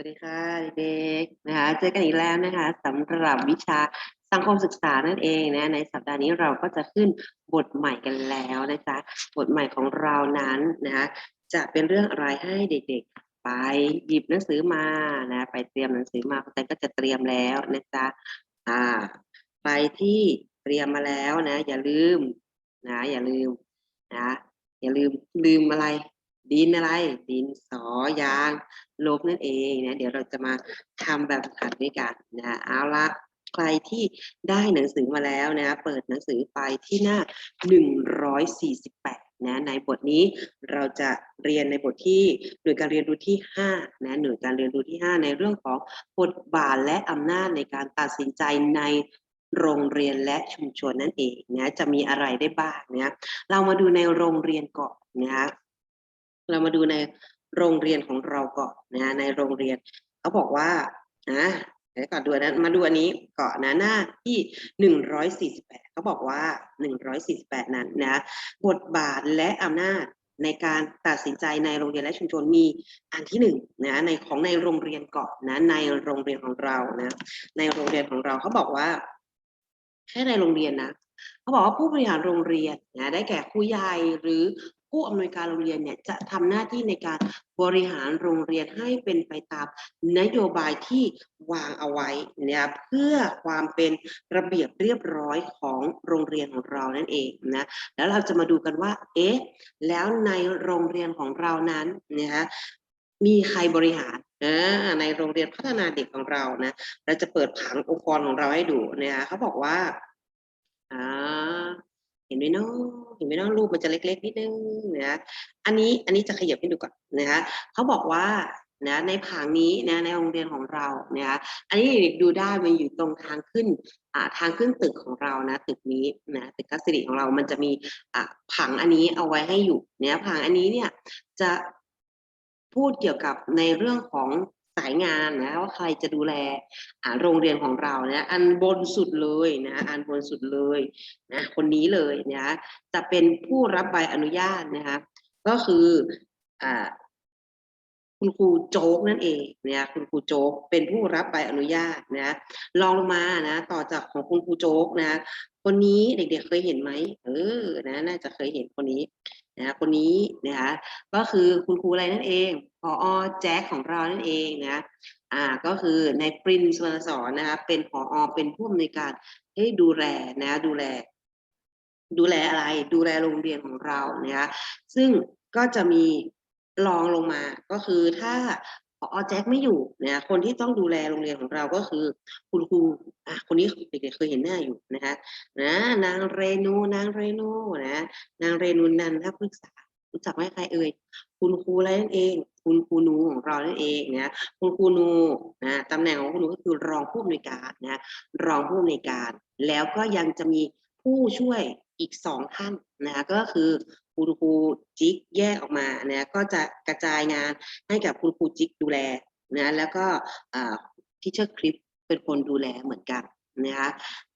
วัสดีค่ะเด็กๆนะคะเจอกันอีกแล้วนะคะสำหรับวิชาสังคมศึกษานั่นเองนะในสัปดาห์นี้เราก็จะขึ้นบทใหม่กันแล้วนะจ๊ะบทใหม่ของเรานั้นนะคะจะเป็นเรื่องอะไรให้เด็กๆ ไปหยิบหนังสือมานะไปเตรียมหนังสือมาคุณแตนก็จะเตรียมแล้วนะจ๊ะอ่าใครที่เตรียมมาแล้วนะอย่าลืมนะอย่าลืมนะอย่าลืมลืมอะไร ดินอะไร ดินสอยางลบนั่นเองนะเดี๋ยวเราจะมาทำแบบฝึกหัดด้วยกันนะเอาละใครที่ได้หนังสือมาแล้วนะเปิดหนังสือไปที่หน้า 148นะในบทนี้เราจะเรียนในบทที่หน่วยการเรียนรู้ที่5นะหน่วยการเรียนรู้ที่ 5 ในเรื่องของบทบาทและอำนาจในการตัดสินใจในโรงเรียนและชุมชนนั่นเองนะจะมีอะไรได้บ้างนะเรามาดูในโรงเรียนก่อนนะ เรามาดูในโรงเรียนของเราก่อนนะในโรงเรียนเขาบอกว่านะเดี๋ยวก่อนดูนะมาดูอันนี้ก่อนนะหน้าที่หนึ่งร้อยสี่สิบแปดเขาบอกว่าหนึ่งร้อยสี่สิบแปดนั้นนะบทบาทและอำนาจในการตัดสินใจในโรงเรียนและชุมชนมีอันที่หนึ่งนะในของในโรงเรียนก่อนนะในโรงเรียนของเรานะในโรงเรียนของเราเขาบอกว่าแค่ในโรงเรียนนะเขาบอกว่าผู้บริหารโรงเรียนนะได้แก่ครูใหญ่หรือ ผู้อำนวยการโรงเรียนเนี่ยจะทำหน้าที่ในการบริหารโรงเรียนให้เป็นไปตามนโยบายที่วางเอาไว้นะครับเพื่อความเป็นระเบียบเรียบร้อยของโรงเรียนของเรานั่นเองนะแล้วเราจะมาดูกันว่าเอ๊ะแล้วในโรงเรียนของเรานั้นนะคะมีใครบริหารอ่าในโรงเรียนพัฒนาเด็กของเรานะเราจะเปิดผังองค์กรของเราให้ดูนะคะเขาบอกว่าอ่า เห็นไหมเนาะเห็นไหมเนาะรูปมันจะเล็ก ๆ นิดนึงนะอันนี้อันนี้จะขยับให้ดูก่อนนะคะเขาบอกว่านะในผังนี้นะในโรงเรียนของเรานะคะอันนี้เด็กๆดูได้มันอยู่ตรงทางขึ้นอ่าทางขึ้นตึกของเรานะตึกนี้นะตึกคัสสิริของเรามันจะมีอ่าผังอันนี้เอาไว้ให้อยู่เนี่ยผังอันนี้เนี่ยจะพูดเกี่ยวกับในเรื่องของายงานนะว่าใครจะดูแลโรงเรียนของเราเนี่ยอันบนสุดเลยนะอันบนสุดเลยนะคนนี้เลยนะจะเป็นผู้รับใบอนุญาตนะคะก็คืออ่าคุณครูโจ๊กนั่นเองเนี่ยคุณครูโจ๊กเป็นผู้รับใบอนุญาตนะลองลงมานะ ต่อจากของคุณครูโจ๊กนะ คนนี้เด็กๆเคยเห็นไหมเออนะ น่าจะเคยเห็นคนนี้ นะคนนี้นะคะก็คือคุณครูอะไรนั่นเองพออแจ็คของเรานั่นเองนะอ่าก็คือในปรินสวนสอนนะคะเป็นผอเป็นผู้อำนวยการให้ดูแลนะดูแล ดูแลอะไรดูแลโรงเรียนของเรานะคะซึ่งก็จะมีรองลงมาก็คือถ้า ผอแจ็คไม่อยู่นะคนที่ต้องดูแลโรงเรียนของเราก็คือ คุณครูอะคนนี้เด็กๆเคยเห็นหน้าอยู่นะคะนะนางเรนูนางเรนูนะนางเรนูนันทปรึกษารู้จักไหมใครเอ่ยคุณครูอะไรนั่นเอง คุณครูนูของเรานั่นเองนะคุณครูนูนะตำแหน่งของคุณครูก็คือรองผู้อำนวยการนะรองผู้อำนวยการ แล้วก็ยังจะมีผู้ช่วยอีกสองท่านนะก็คือ คุณครูจิ๊กแยกออกมานะก็จะกระจายงานให้กับคุณครูจิ๊กดูแลนะแล้วก็ทิเชอร์คลิปเป็นคนดูแลเหมือนกันนะคะ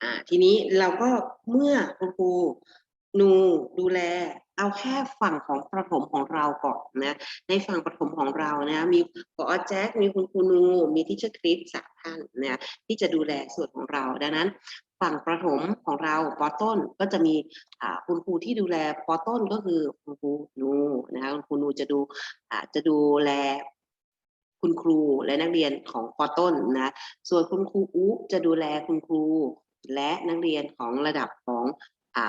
ะทีนี้เราก็เมื่อคุณครู นูดูแลเอาแค่ฝั่งของประถมของเราก่อนนะในฝั่งประถมของเรานะมีปอแจ็คมีคุณครูนูมีทิเชอร์คลิปสามท่านนะที่จะดูแลส่วนของเรา ดังนั้น ฝั่งประถมของเราปอต้นก็จะมีคุณครูที่ดูแลปอต้นก็คือคุณครูนูนะคะคุณครูนูจะดูจะดูแลคุณครูและนักเรียนของปอต้นนะส่วนคุณครูอุจะดูแลคุณครู และนักเรียนของระดับของอ่า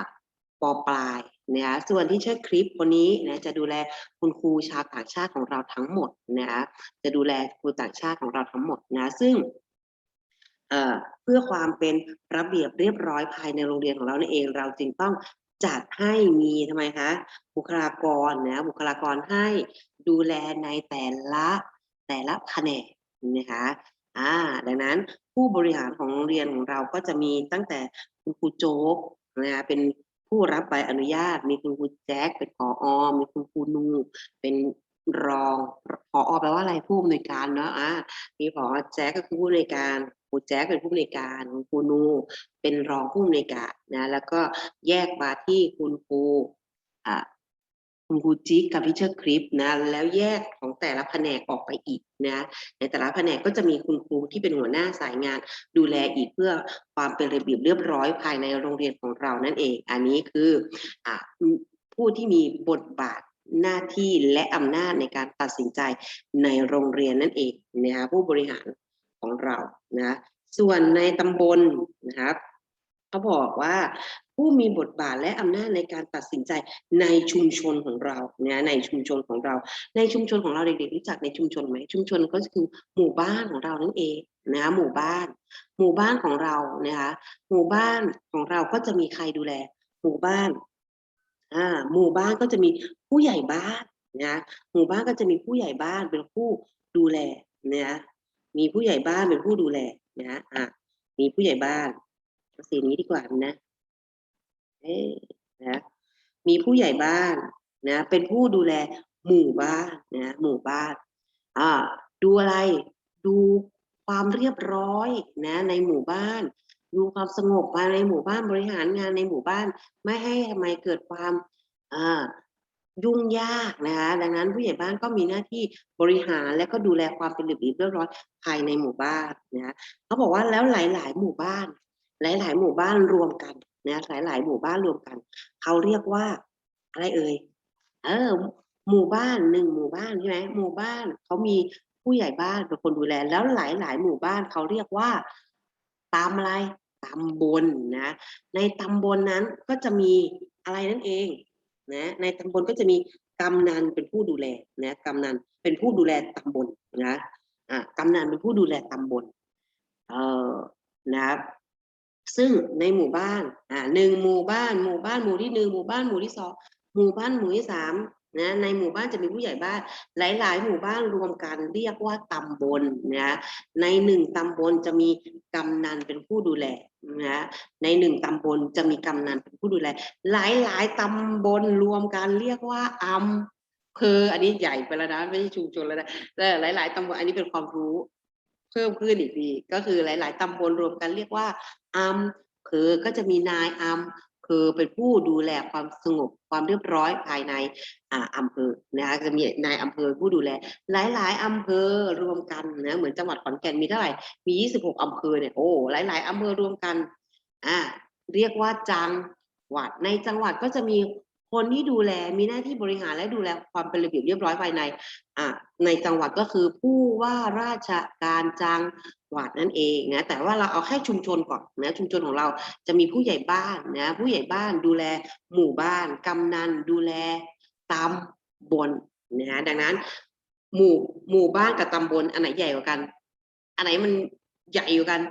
ปอปลายนะคะส่วนที่เชิดคลิปคนนี้นะจะดูแลคุณครูชาวต่างชาติของเราทั้งหมดนะคะจะดูแลครูต่างชาติของเราทั้งหมดนะซึ่งเอ่อเพื่อความเป็นระเบียบเรียบร้อยภายในโรงเรียนของเรานี่เอง เราจึงต้องจัดให้มีทำไมคะบุคลากรนะบุคลากรให้ดูแลในแต่ละแต่ละแผนกนะคะอ่าดังนั้นผู้บริหารของโรงเรียนของเราก็จะมีตั้งแต่คุณครูโจ๊กนะคะเป็น ผู้รับใบอนุญาต มีคุณครูแจ็คเป็นผออมีคุณครูนู เป็นรองผออแปลว่าอะไรผู้อำนวยการเนาะอะมีผอแจ็คก็คือผู้อำนวยการครูแจ็คเป็นผู้อำนวยการคุณครูนู เป็นรองผู้อำนวยการนะแล้วก็แยกมาที่คุณครูอ่า คุณครูจิ๊กกับพิเชอร์คลิปนะแล้วแยกของแต่ละแผนกออกไปอีกนะในแต่ละแผนกก็จะมีคุณครูที่เป็นหัวหน้าสายงาน ดูแลอีกเพื่อความเป็นระเบียบเรียบร้อยภายในโรงเรียนของเรานั่นเอง อันนี้คืออผู้ที่มีบทบาทหน้าที่และอำนาจในการตัดสินใจในโรงเรียนนั่นเองนะคะผู้บริหารของเรานะส่วนในตำบลนะครับเขาบอกว่า ผู้มีบทบาทและอำนาจในการตัดสินใจในชุมชนของเราเนี่ยในชุมชนของเรา ในชุมชนของเราเด็กๆรู้จักในชุมชนไหมชุมชนก็คือหมู่บ้านของเรานั่นเองนะหมู่บ้าน หมู่บ้านของเรานะคะหมู่บ้านของเราก็จะมีใครดูแล หมู่บ้านอ่าหมู่บ้านก็จะมีผู้ใหญ่บ้านนะหมู่บ้านก็จะมีผู้ใหญ่บ้านเป็นผู้ดูแลนะมีผู้ใหญ่บ้านเป็นผู้ดูแลนะอะมีผู้ใหญ่บ้านเสีนี้ดีกว่านะ นะมีผู้ใหญ่บ้านนะเป็นผู้ดูแลหมู่บ้านนะหมู่บ้านอ่าดูอะไรดูความเรียบร้อยนะในหมู่บ้าน ดูความสงบภายในหมู่บ้านบริหารงานในหมู่บ้าน ไม่ให้ทำไมเกิดความอ่ายุ่งยากนะคะดังนั้นผู้ใหญ่บ้านก็มีหน้าที่บริหารและก็ดูแลความเป็นระเบียบเรียบร้อยภายในหมู่บ้านนะเขาบอกว่าแล้วหลาย ๆ หมู่บ้าน หลาย ๆ หมู่บ้านรวมกัน นะหลาย ๆ หมู่บ้านรวมกันเขาเรียกว่า อะไรเอ่ยเออ หมู่บ้านหนึ่งหมู่บ้านใช่ไหมหมู่บ้านเขามีผู้ใหญ่บ้านเป็นคนดูแล แล้วหลาย ๆ หมู่บ้านเขาเรียกว่าตามอะไรตำบลนะ ในตำบลนั้นก็จะมีอะไรนั่นเองนะในตำบลก็จะมีกำนันเป็นผู้ดูแลนะกำนันเป็นผู้ดูแลตำบลนะอ่ากำนันเป็นผู้ดูแลตำบลเอ่อนะครับ ซึ่งในหมู่บ้านอ่าหนึ่งหมู่บ้าน หมู่บ้านหมู่ที่หนึ่งหมู่บ้านหมู่ที่สองหมู่บ้านหมู่ที่สามนะในหมู่บ้านจะมีผู้ใหญ่บ้านหลาย ๆ หมู่บ้านรวมกันเรียกว่าตำบลนะในหนึ่งตำบลจะมีกำนันเป็นผู้ดูแลนะในหนึ่งตำบลจะมีกำนันเป็นผู้ดูแล หลาย ๆ ตำบลรวมกันเรียกว่าอำเภออันนี้ใหญ่ไปแล้วนะไม่ใช่ชุมชนแล้วนะแต่หลาย ๆตำบลอันนี้เป็นความรู้ พิ่มขึ้นอีกดีก็คือหลาย ๆ ตำบลรวมกันเรียกว่าอำเภอก็จะมีนายอำเภอเป็นผู้ดูแลความสงบความเรียบร้อยภายในอ่าอำเภอนะคะจะมีนายอำเภอผู้ดูแล หลาย ๆอำเภอรวมกันนะเหมือนจังหวัดขอนแก่นมีเท่าไหร่มี 26อำเภอเนี่ยโอ้หลาย ๆอำเภอรวมกันอ่าเรียกว่าจังหวัดในจังหวัดก็จะมี คนที่ดูแลมีหน้าที่บริหารและดูแลความเป็นระเบียบเรียบร้อยภายในอ่าในจังหวัดก็คือผู้ว่าราชการจังหวัดนั่นเองนะแต่ว่าเราเอาแค่ชุมชนก่อนนะชุมชนของเราจะมีผู้ใหญ่บ้านนะผู้ใหญ่บ้านดูแลหมู่บ้านกำนันดูแลตำบลนะฮะดังนั้น หมู่หมู่บ้านกับตำบลอันไหนใหญ่กว่ากัน อันไหนมันใหญ่กว่ากัน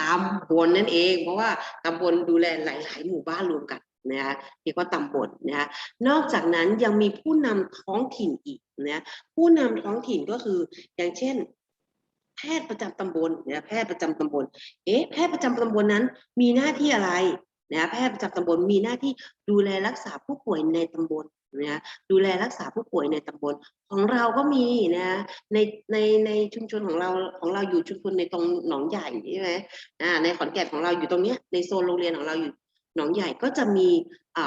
ตำบลนั่นเอง เพราะว่าตำบลดูแลหลาย ๆ หมู่บ้านรวมกัน นะคะเรียกว่าตำบลนะคะนอกจากนั้นยังมีผู้นำท้องถิ่นอีกนะผู้นำท้องถิ่นก็คืออย่างเช่น แพทย์ประจำตำบลนะแพทย์ประจำตำบลเอ๊ะแพทย์ประจำตำบลนั้นมีหน้าที่อะไรนะแพทย์ประจำตำบลมีหน้าที่ดูแลรักษาผู้ป่วยในตำบลนะดูแลรักษาผู้ป่วยในตำบลของเราก็มีนะในในในชุมชนของเราของเราอยู่ชุมชนในตรงหนองใหญ่ใช่ไหมอ่าในขอนแก่นของเราอยู่ตรงเนี้ยในโซนโรงเรียนของเราอยู่ หนองใหญ่ก็จะมี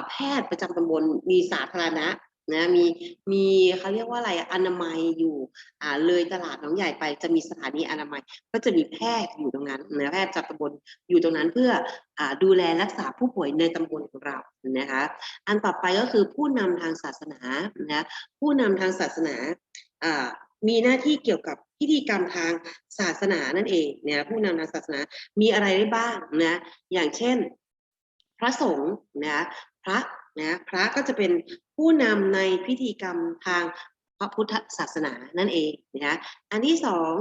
แพทย์ประจำตำบลมีสาธารณะนะมีมีเขาเรียกว่าอะไรอนามัยอยู่อ่าเลยตลาดหนองใหญ่ไปจะมีสถานีอนามัย ก็จะมีแพทย์อยู่ตรงนั้นนะแพทย์ประจำตำบลอยู่ตรงนั้นเพื่ออ่าดูแลรักษาผู้ป่วยในตำบลของเรานะคะอันต่อไปก็คือผู้นำทางศาสนานะผู้นำทางศาสนาอ่ามีหน้าที่เกี่ยวกับพิธีกรรมทางศาสนานั่นเองเนี่ยผู้นำทางศาสนามีอะไรได้บ้างนะอย่างเช่น ระสงฆ์นะพระนะพระก็จะเป็นผู้นำในพิธีกรรมทางพระพุทธศาสนานั่นเองนะอันที่สอง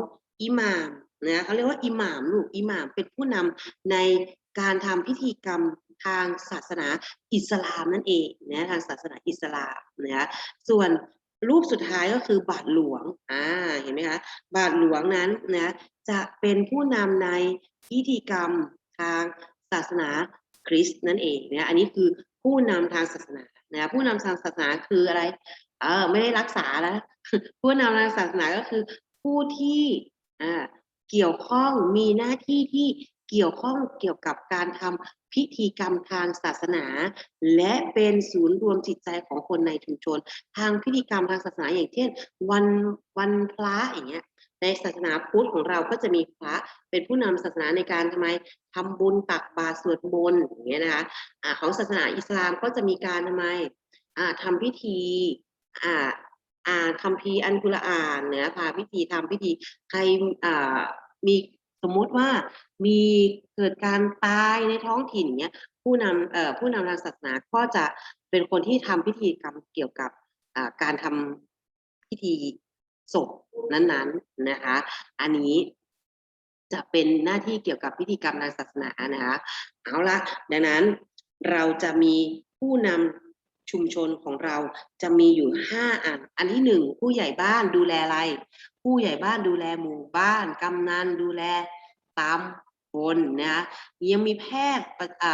อิหม่ามนะเขาเรียกว่าอิหม่ามลูกอิหม่ามเป็นผู้นำในการทำพิธีกรรมทางศาสนาอิสลามนั่นเองนะทางศาสนาอิสลามนะส่วนรูปสุดท้ายก็คือบาทหลวงอ่าเห็นไหมคะบาทหลวงนั้นนะจะเป็นผู้นำในพิธีกรรมทางศาสนา คริสต์นั่นเองนะอันนี้คือผู้นำทางศาสนานะผู้นำทางศาสนาคืออะไรเออไม่ได้รักษาแล้วผู้นำทางศาสนาก็คือผู้ที่อ่าเกี่ยวข้องมีหน้าที่ที่เกี่ยวข้องเกี่ยวกับการทำพิธีกรรมทางศาสนา และเป็นศูนย์รวมจิตใจของคนในชุมชน ทางพิธีกรรมทางศาสนาอย่างเช่น วันวันพระอย่างเงี้ย ในศาสนาพุทธของเราก็จะมีพระเป็นผู้นำศาสนาในการทำไมทำบุญตักบาตรสวดมนต์อย่างเงี้ยนะคะอ่าของศาสนาอิสลามก็จะมีการทำไมอ่าทำพิธีอ่าอ่านคัมภีร์อันกุรอานเนี่ยพาพิธีทำพิธีใครอ่ามีสมมุติว่ามีเกิดการตายในท้องถิ่นเนี้ยผู้นำเอ่อผู้นำทางศาสนาก็จะเป็นคนที่ทำพิธีกรรมเกี่ยวกับการทำพิธีศพ นั้นๆนะคะ อันนี้จะเป็นหน้าที่เกี่ยวกับพิธีกรรมทางศาสนานะคะเอาละดังนั้นเราจะมีผู้นำชุมชนของเราจะมีอยู่ห้าอัน อันที่หนึ่งผู้ใหญ่บ้านดูแลอะไร ผู้ใหญ่บ้านดูแลหมู่บ้านกำนันดูแลตำบลนะคะยังมีแพทย์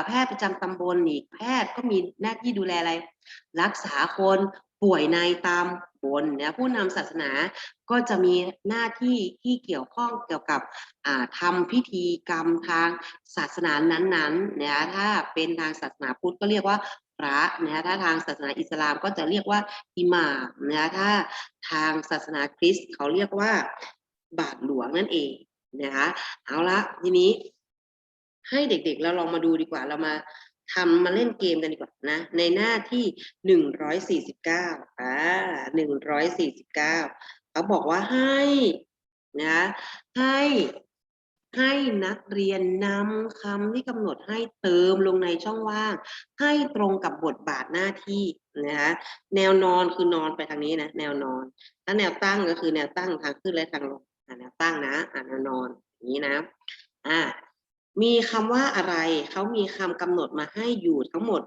แพทย์ประจำตำบลอีกแพทย์ก็มีหน้าที่ดูแลอะไร รักษาคนป่วยในตาม บนนี่ยผู้นำศาสนาก็จะมีหน้าที่ที่เกี่ยวข้องเกี่ยวกับอ่าทำพิธีกรรมทางศาสนานั้นๆนะคะถ้าเป็นทางศาสนาพุทธก็เรียกว่าพระนะคะถ้าทางศาสนาอิสลามก็จะเรียกว่าอิหม่ามนะคะถ้าทางศาสนาคริสต์เขาเรียกว่าบาทหลวงนั่นเองนะคะเอาละทีนี้ให้เด็กๆเราลองมาดูดีกว่าเรามา ทำมาเล่นเกมกันดีกว่านะ ในหน้าที่หนึ่งร้อยสี่สิบเก้าอ่าหนึ่งร้อยสี่สิบเก้าเขาบอกว่าให้นะให้ให้นักเรียนนำคำที่กำหนดให้เติมลงในช่องว่าง ให้ตรงกับบทบาทหน้าที่นะคะแนวนอนคือนอนไปทางนี้นะแนวนอนถ้าแนวตั้งก็คือแนวตั้งทางขึ้นและทางลงแนวตั้งนะแนวนอนอย่างนี้นะอ่า มีคำว่าอะไร เขามีคำกำหนดมาให้อยู่ทั้งหมด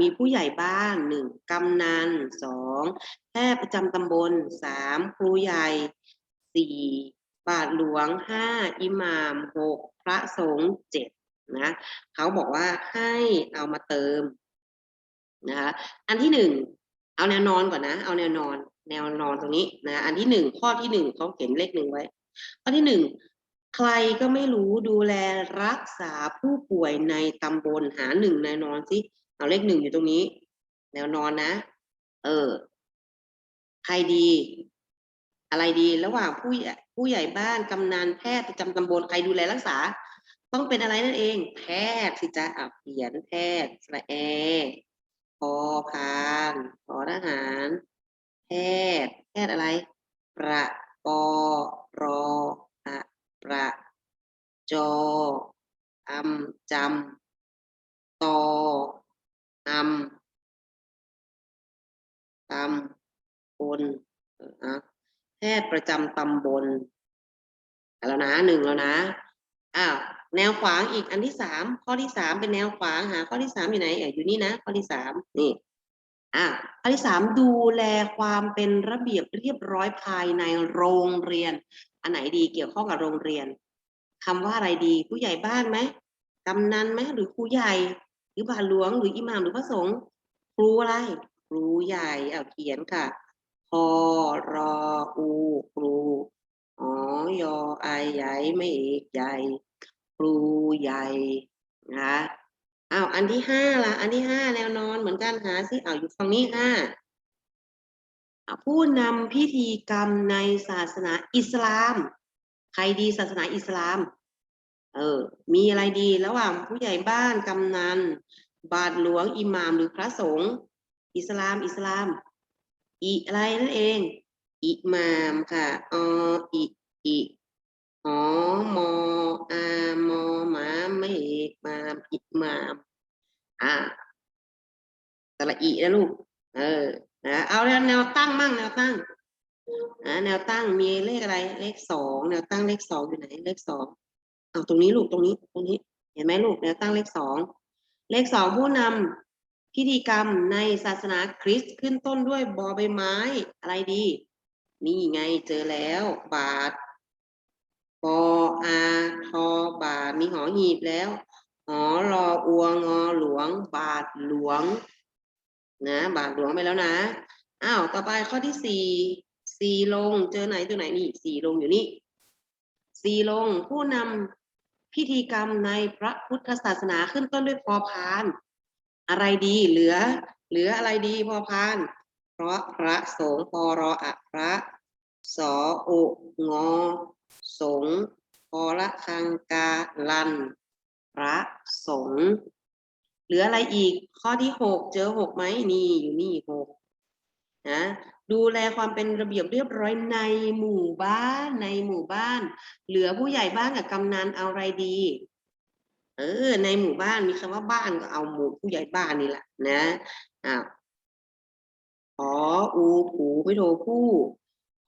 มีผู้ใหญ่บ้านหนึ่งกำนันสองแพทย์ประจำตำบลสามครูใหญ่สี่บาทหลวงห้าอิหม่ามหกพระสงฆ์เจ็ดนะเขาบอกว่าให้เอามาเติมนะคะอันที่หนึ่งเอาแนวนอนก่อนนะ เอาแนวนอน แนวนอนตรงนี้นะอันที่หนึ่งข้อที่หนึ่งเขาเขียนเลขหนึ่งไว้ ข้อที่หนึ่ง ใครก็ไม่รู้ดูแลรักษาผู้ป่วยในตำบลหาหนึ่งแนนอนสิเอาเลขหนึ่งอยู่ตรงนี้ แนวนอนนะ เออ ใครดี อะไรดีระหว่างผู้ใหญ่ผู้ใหญ่บ้านกำนันแพทย์ประจำตำบลใครดูแลรักษา ต้องเป็นอะไรนั่นเอง แพทย์สิจ๊ะอะเขียนแพทย์สระแอพอพานพอทหาร แพทย์ แพทย์อะไร ประปอรอ ประจออำจำตออำตำบลเอออะแพทย์ประจำตำบลแล้วนะหนึ่งแล้วนะอ้าวแนวขวางอีกอันที่สามข้อที่สามเป็นแนวขวางหาข้อที่สามอยู่ไหนเอ่ยอยู่นี่นะข้อที่สามนี่อะข้อที่สามดูแลความเป็นระเบียบเรียบร้อยภายในโรงเรียน อันไหนดีเกี่ยวข้องกับโรงเรียนคำว่าอะไรดีผู้ใหญ่บ้านไหมกำนันไหมหรือครูใหญ่ หรือบาทหลวงหรืออิหม่ามหรือพระสงฆ์ครูอะไรครูใหญ่เอาเขียนค่ะพอรออูครูอ๋อยอไอใหญ่ไม่เอกใหญ่ครูใหญ่นะคะอ้าวอันที่ห้าละอันที่ห้าแนวนอนเหมือนกันหาสิอ้าวอยู่ฝั่งนี้ห้าอะ ผู้นำพิธีกรรมในศาสนาอิสลาม ใครดีศาสนาอิสลาม เออ มีอะไรดีระหว่างผู้ใหญ่บ้านกำนัน บาทหลวงอิหม่ามหรือพระสงฆ์อิสลาม อิสลามอีอะไรนั่นเอง อิหม่ามค่ะออิอิหอมออามอหมาไม่มามอิหม่าม อ่าสระอีนะลูก ตั้งแนวตั้งมีเลขอะไร เลขสองแนวตั้งเลขสองอยู่ไหน เลขสองเอาตรงนี้ลูกตรงนี้ตรงนี้ เห็นไหมลูกแนวตั้งเลขสองเลขสองผู้นำพิธีกรรมในศาสนาคริสต์ขึ้นต้นด้วยบอใบไม้อะไรดี นี่ไงเจอแล้ว บาทปออาทอบาทมีหอหีบแล้วหอรออวงอหลวง บาทหลวง นะ บาทหลวงไปแล้วนะ อ้าวต่อไปข้อที่สี่สี่ลงเจอไหนตัวไหนนี่สี่ลงอยู่นี่สี่ลงผู้นำพิธีกรรมในพระพุทธศาสนาขึ้นต้นด้วยพอพาน อะไรดีเหลือ เหลืออะไรดีพอพาน เพราะพระสงฆ์ปรออะพระสออุงอ สงฆ์พอละคังกาลัน พระสงฆ์เหลืออะไรอีกข้อที่หกเจอหกไหมนี่อยู่นี่หก นะดูแลความเป็นระเบียบเรียบร้อยในหมู่บ้านในหมู่บ้าน เหลือผู้ใหญ่บ้านกับกำนันเอาอะไรดี เออ ในหมู่บ้านมีคำว่าบ้านก็เอาหมู่ผู้ใหญ่บ้านนี่แหละนะอ่าหออูผูไม่โทผู้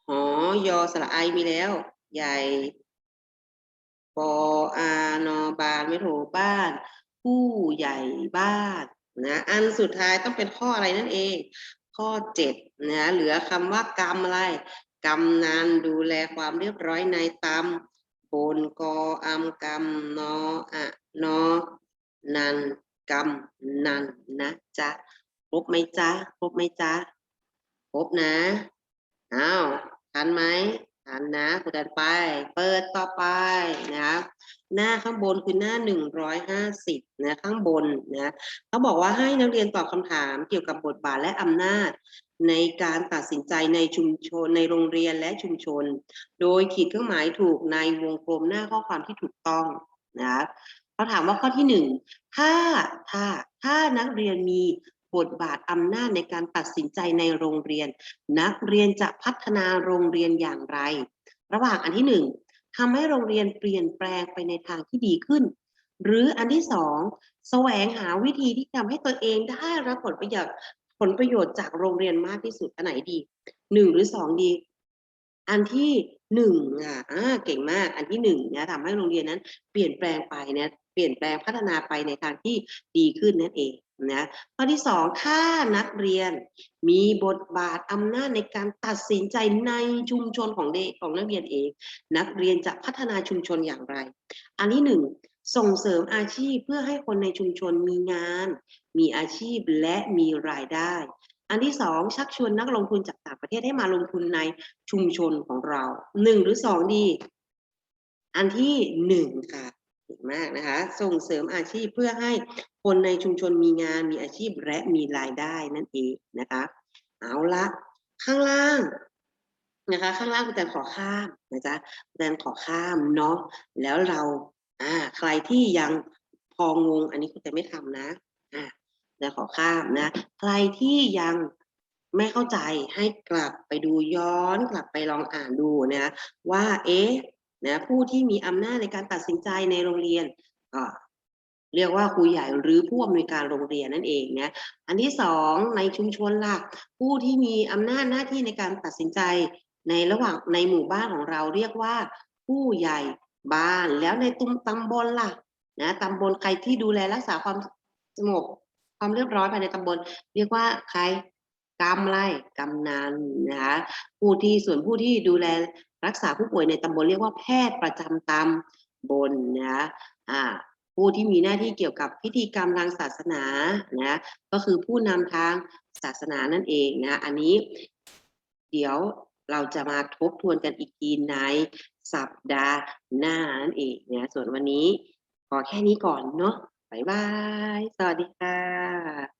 หอยอสระไอมีแล้ว ใหญ่ปออานอบานไม่โทบ้าน ผู้ใหญ่บ้านนะอันสุดท้ายต้องเป็นข้ออะไรนั่นเอง ข้อเจ็ดนะเหลือคำว่ากรรมอะไรกำนันดูแลความเรียบร้อยในตำบนกออำกำนออะนอนันกำนันนะจ๊ะครบไหมจ๊ะครบไหมจ๊ะครบนะอ้าวทันไหมทันนะกดดันไป เปิดต่อไปนะครับ หน้าข้างบนคือหน้าหนึ่งร้อยห้าสิบนะข้างบนนะเขาบอกว่าให้นักเรียนตอบคำถามเกี่ยวกับบทบาทและอำนาจ ในการตัดสินใจในชุมชนในโรงเรียนและชุมชน โดยขีดเครื่องหมายถูกในวงกลมหน้าข้อความที่ถูกต้องนะเขาถามว่าข้อที่หนึ่งถ้าถ้าถ้านักเรียนมีบทบาทอำนาจในการตัดสินใจในโรงเรียน นักเรียนจะพัฒนาโรงเรียนอย่างไร ระหว่างอันที่หนึ่ง ทำให้โรงเรียนเปลี่ยนแปลงไปในทางที่ดีขึ้น หรืออันที่สองแสวงหาวิธีที่ทำให้ตัวเองได้รับผลประโยชน์ผลประโยชน์จากโรงเรียนมากที่สุดอันไหนดีหนึ่งหรือสองดี อันที่หนึ่งอะอ่าเก่งมากอันที่หนึ่งเนี่ยทำให้โรงเรียนนั้น เปลี่ยนแปลงไปเนี่ยเปลี่ยนแปลงพัฒนาไปในทางที่ดีขึ้นนั่นเอง นะข้อที่สองถ้านักเรียนมีบทบาทอำนาจในการตัดสินใจในชุมชนของเด็กของนักเรียนเอง นักเรียนจะพัฒนาชุมชนอย่างไร อันที่หนึ่งส่งเสริมอาชีพเพื่อให้คนในชุมชนมีงาน มีอาชีพและมีรายได้ อันที่สองชักชวนนักลงทุนจากต่างประเทศให้มาลงทุนในชุมชนของเราหนึ่งหรือสองดี อันที่หนึ่งค่ะ เก่งมากนะคะ ส่งเสริมอาชีพเพื่อให้คนในชุมชนมีงานมีอาชีพและมีรายได้นั่นเองนะคะ เอาละข้างล่างนะคะ ข้างล่างคุณแตนขอข้ามนะจ๊ะคุณแตนขอข้ามเนาะแล้วเราอ่าใครที่ยังพองง อันนี้คุณแตนไม่ทำนะอ่าแต่ขอข้ามนะ ใครที่ยังไม่เข้าใจให้กลับไปดูย้อนกลับไปลองอ่านดูนะว่าเอ๊ะ นะผู้ที่มีอำนาจในการตัดสินใจในโรงเรียนก็เรียกว่าครูใหญ่หรือผู้อำนวยการโรงเรียนนั่นเองนะอันที่สองในชุมชนล่ะผู้ที่มีอำนาจหน้าที่ในการตัดสินใจในระหว่างในหมู่บ้านของเราเรียกว่า ผู้ใหญ่บ้านแล้วในตุ้มตำบลล่ะนะตำบลใครที่ดูแลรักษาความสงบความเรียบร้อยภายในตำบล เรียกว่าใครกำไรกำนันนะคะผู้ที่ส่วนผู้ที่ดูแล รักษาผู้ป่วยในตำบลเรียกว่าแพทย์ประจำตำบลนะคะอ่าผู้ที่มีหน้าที่เกี่ยวกับพิธีกรรมทางศาสนานะก็คือผู้นำทางศาสนานั่นเองนะอันนี้เดี๋ยวเราจะมาทบทวนกันอีกทีในสัปดาห์หน้านั่นเองนะส่วนวันนี้ขอแค่นี้ก่อนเนาะบ๊ายบาย สวัสดีค่ะ